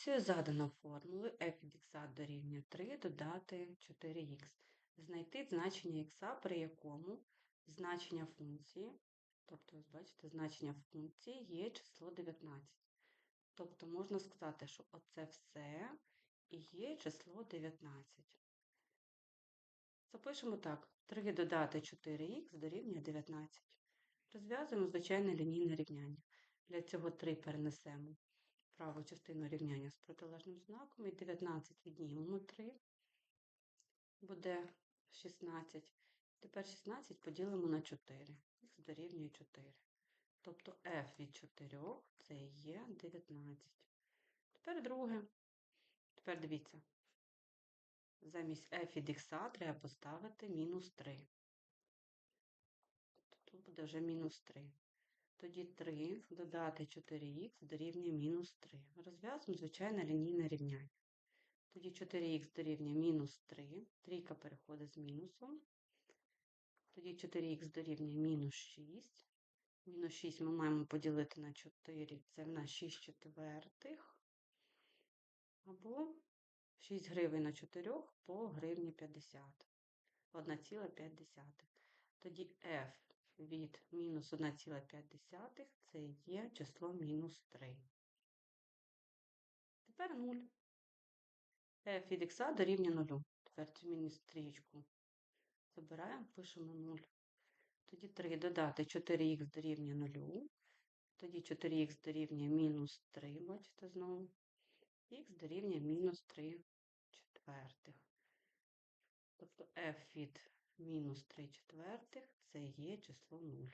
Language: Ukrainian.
функцію задано формулою f від х дорівнює 3 додати 4х. Знайти значення х, при якому значення функції, тобто, ось бачите, значення функції є число 19. Тобто можна сказати, що оце все і є число 19. Запишемо так: 3 додати 4х дорівнює 19. Розв'язуємо звичайне лінійне рівняння. Для цього 3 перенесемо праву частину рівняння з протилежним знаком і 19 віднімемо 3, буде 16. Тепер 16 поділимо на 4, х дорівнює 4. Тобто f від 4 це є 19. Тепер друге. Тепер дивіться. Замість f від х треба поставити мінус 3. Тут буде вже мінус 3. Тоді 3 додати 4х дорівнює мінус 3. Розв'язуємо звичайне лінійне рівняння. Тоді 4х дорівнює мінус 3. Трійка переходить з мінусом. Тоді 4х дорівнює мінус 6. Мінус 6 ми маємо поділити на 4, це в нас 6 четвертих. Або 6 гривень на 4 по гривні 50. 1,5. Тоді f від мінус 1,5 це є число мінус 3. Тепер 0. f від х дорівнює 0. Тепер цю мінус стрічку забираємо, пишемо 0. Тоді 3 додати 4х дорівнює 0. Тоді 4х дорівнює мінус 3, бачите знову. Х дорівнює мінус 3 четвертих. Тобто f від мінус 3 четвертих це є число 0.